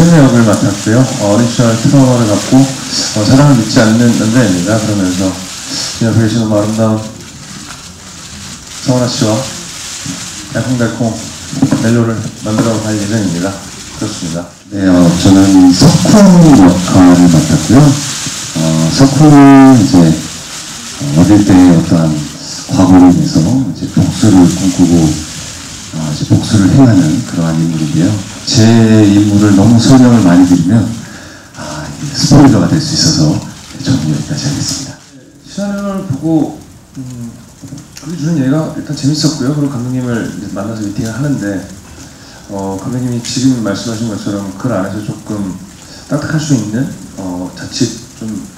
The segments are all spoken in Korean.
최대 역을 맡았고요. 어, 어린 시절 트라우마를 갖고 어, 사랑을 믿지 않는 남자입니다. 그러면서 제 옆에 계신 너무 아름다운 성원아 씨와 달콩달콩 멜로를 만들어 갈 예정입니다. 그렇습니다. 네, 어, 저는 석훈 역할을 맡았고요. 어, 석훈은 이제 어, 어릴 때 어떠한 과거로 인해서 이제 복수를 꿈꾸고 어, 이제 복수를 행하는 그러한 인물인데요. 제 인물을 너무 설명을 많이 드리면 아, 스포일러가 될 수 있어서 저는 여기까지 하겠습니다. 시나리오를 보고 음, 주는 얘가 일단 재밌었고요. 그리고 감독님을 만나서 미팅을 하는데 어, 감독님이 지금 말씀하신 것처럼 글 안에서 조금 딱딱할 수 있는 어, 자칫 좀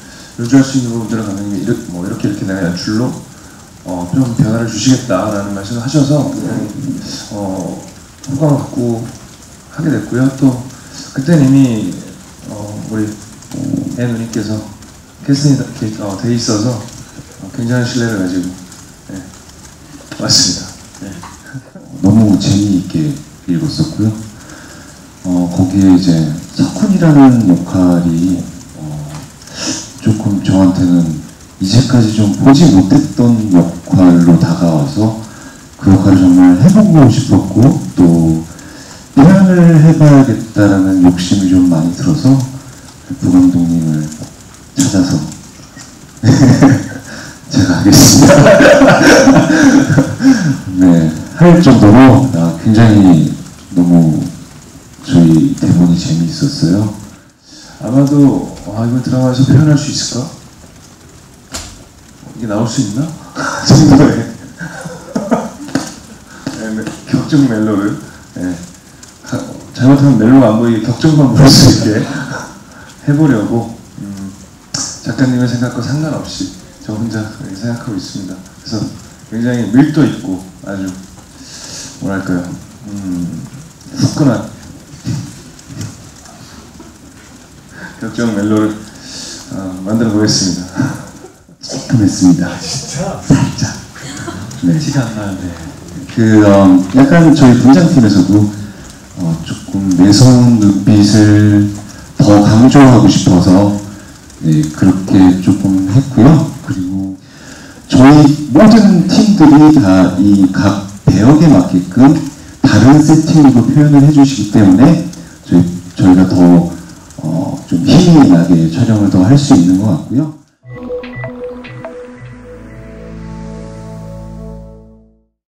요주할 수 있는 부분들을 감독님이 이렇게, 뭐 이렇게 이렇게 내가 연출로 어, 좀 변화를 주시겠다라는 말씀을 하셔서 어, 호감을 갖고 하게 됐고요. 또 그때는 이미 어, 우리 애 누님께서 캐스팅이 다- 돼- 어, 돼 있어서 어, 굉장한 신뢰를 가지고 네, 왔습니다. 네. 너무 재미있게 읽었었고요. 어, 거기에 이제 석훈이라는 역할이 어, 조금 저한테는 이제까지 좀 보지 못했던 역할로 다가와서 그 역할을 정말 해보고 싶었고 또 표현을 해봐야겠다라는 욕심이 좀 많이 들어서 부감독님을 찾아서 제가 하겠습니다. 네, 할 정도로 아, 굉장히 너무 저희 대본이 재미있었어요. 아마도 아, 이번 드라마에서 표현할 수 있을까? 이게 나올 수 있나? 정도의 네, 네, 격정 멜로를 네, 가- 잘못하면 멜로가 안 보이게 격정만 부를 수 있게 해보려고 음, 작가님의 생각과 상관없이 저 혼자 그렇게 생각하고 있습니다. 그래서 굉장히 밀도 있고 아주 뭐랄까요 음, 후끈한 격정 멜로를 어, 만들어 보겠습니다. 깔끔했습니다. 진짜? 살짝. 네. 티가 안 나는데. 그 어, 약간 저희 분장팀에서도 매서운 눈빛을 더 강조하고 싶어서 네, 그렇게 조금 했고요. 그리고 저희 모든 팀들이 다 이 각 배역에 맞게끔 다른 세팅으로 표현을 해주시기 때문에 저희, 저희가 더 어, 좀 힘이 나게 촬영을 더 할 수 있는 것 같고요.